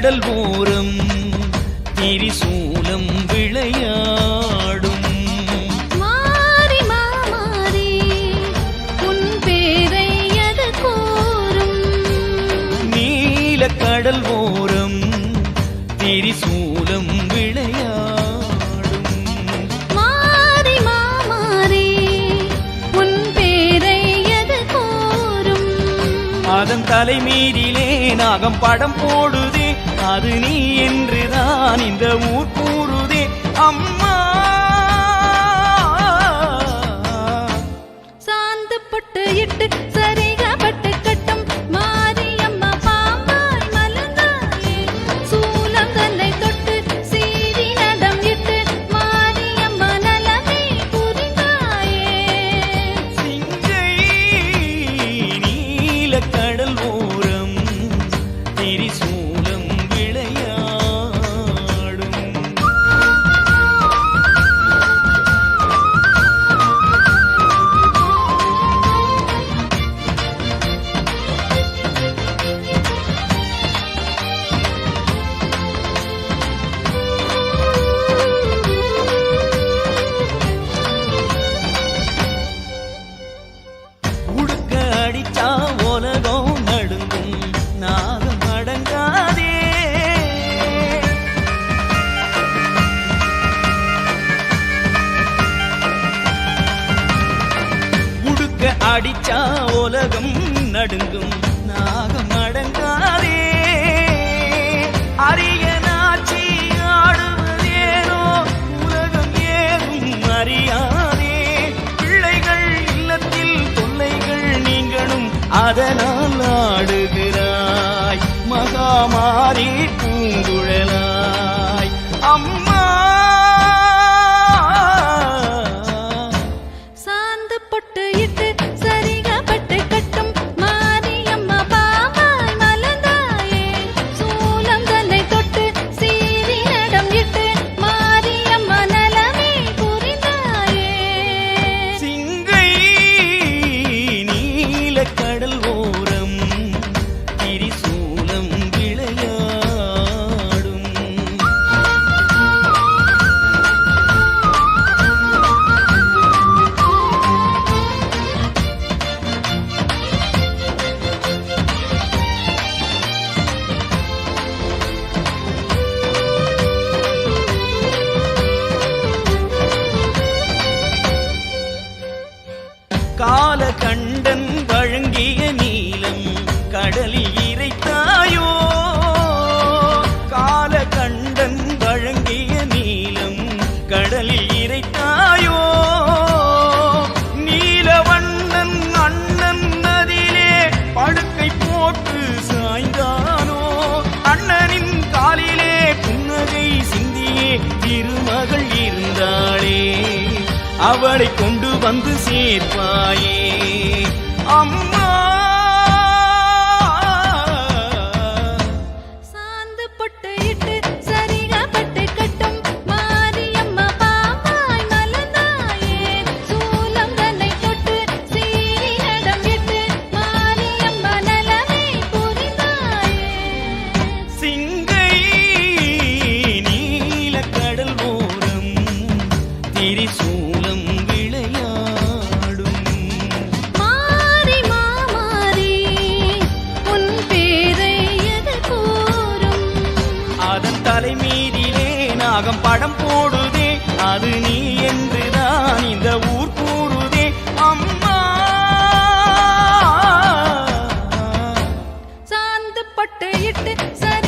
கடல் ஓரம் திரிசூலம் விளையாடும். கடல் ஓரம் திரிசூலம் விளையாடும். அதன் தலைமீதிலே நாகம் படம் போடுது. அது நீ என்றுதான் இந்த ஊர் கூறுதே. அம்மா அடிச்சா உலகம் நடுங்கும். நாகம் அடங்காதே. அரிய நாச்சி ஆடுவதேனோ உலகம் ஏதும் அறியாதே. பிள்ளைகள் இல்லத்தில் தொல்லைகள் நீங்களும் அதனால் ஆடுகிறாய். மகாமாரி பூங்குழலாய். அம்மா! சாந்தப்பட்டு கொண்டு வந்து சேர்ப்பாயே. அம்மா உலகம் படம் போடுதே அது நீ என்றுதான் இந்த ஊர் கூறுதே. அம்மா! சாந்து பட்டு இட்டு சரி